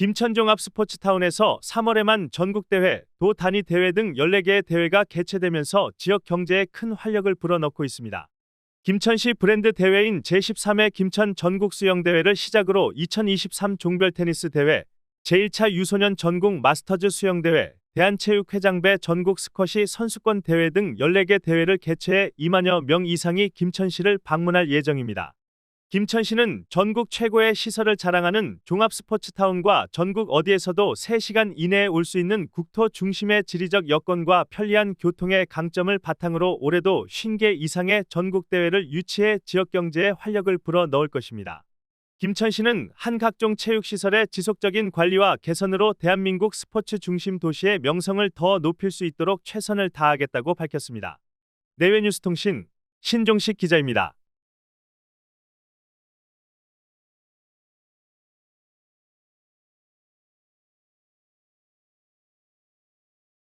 김천종합 스포츠타운에서 3월에만 전국대회, 도 단위 대회 등 14개의 대회가 개최되면서 지역 경제에 큰 활력을 불어넣고 있습니다. 김천시 브랜드 대회인 제13회 김천 전국 수영대회를 시작으로 2023 종별 테니스 대회, 제1차 유소년 전국 마스터즈 수영대회, 대한체육회장배 전국 스쿼시 선수권 대회 등 14개 대회를 개최해 2만여 명 이상이 김천시를 방문할 예정입니다. 김천시는 전국 최고의 시설을 자랑하는 종합스포츠타운과 전국 어디에서도 3시간 이내에 올 수 있는 국토 중심의 지리적 여건과 편리한 교통의 강점을 바탕으로 올해도 50개 이상의 전국대회를 유치해 지역경제에 활력을 불어 넣을 것입니다. 김천시는 한 각종 체육시설의 지속적인 관리와 개선으로 대한민국 스포츠 중심 도시의 명성을 더 높일 수 있도록 최선을 다하겠다고 밝혔습니다. 내외뉴스통신 신종식 기자입니다.